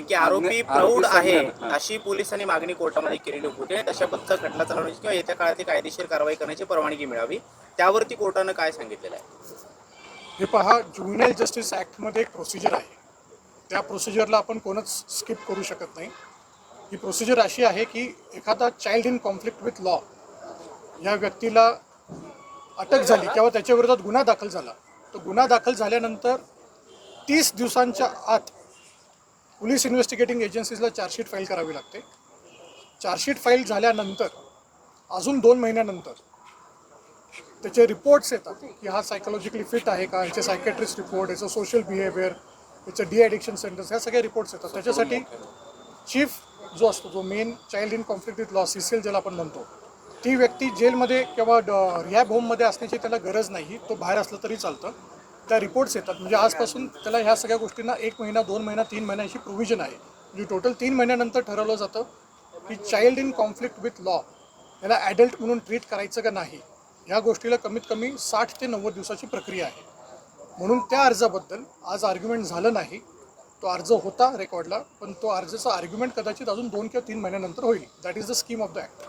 की आरोपी प्रौढ आहे. अशी पोलिसांनी मागणी कोर्टामध्ये केलेली होती. आणि तशा पद्धतीचा खटला चालवण्याची किंवा येत्या काळात कायदेशीर कारवाई करण्याची परवानगी मिळावी. त्यावरती कोर्टानं काय सांगितलेलं आहे? हे पहा ज्युमिनाईल जस्टिस ॲक्टमध्ये एक प्रोसिजर आहे. त्या प्रोसिजरला आपण कोणच स्किप करू शकत नाही. ही प्रोसिजर अशी आहे की एखादा child in conflict with law या व्यक्तीला अटक झाली किंवा त्याच्या विरोधात गुन्हा दाखल झाला. तो गुन्हा दाखल झाल्यानंतर तीस दिवसांच्या आत पोलीस इन्व्हेस्टिगेटिंग एजन्सीजला चार्जशीट फाईल करावी लागते. चार्जशीट फाईल झाल्यानंतर अजून दोन महिन्यानंतर त्याचे रिपोर्ट्स येतात की हा सायकोलॉजिकली फिट आहे का याचे सायकॅट्रिस्ट रिपोर्ट याचं सोशल बिहेवियर याचं डी ॲडिक्शन सेंटर्स ह्या सगळ्या रिपोर्ट्स येतात. त्याच्यासाठी चीफ जो असतो जो main child in conflict with law C C L ज्याला आपण म्हणतो ती व्यक्ती जेलमध्ये किंवा रिहॅब होममध्ये असण्याची त्याला गरज नाही. तो बाहेर असलं तरी चालतं. त्या रिपोर्ट्स येतात. म्हणजे आजपासून त्याला ह्या सगळ्या गोष्टींना एक महिना दोन महिना तीन महिन्याची प्रोव्हिजन आहे. म्हणजे टोटल तीन महिन्यानंतर ठरवलं जातं की child in conflict with law याला ॲडल्ट म्हणून ट्रीट करायचं का नाही ह्या गोष्टीला कमीत कमी साठ ते नव्वद दिवसाची प्रक्रिया आहे. म्हणून त्या अर्जाबद्दल आज आर्ग्युमेंट झालं नाही. तो अर्ज होता रेकॉर्डला पण तो अर्जाचा आर्ग्युमेंट कदाचित अजून दोन किंवा तीन महिन्यानंतर होईल. That is the scheme of the act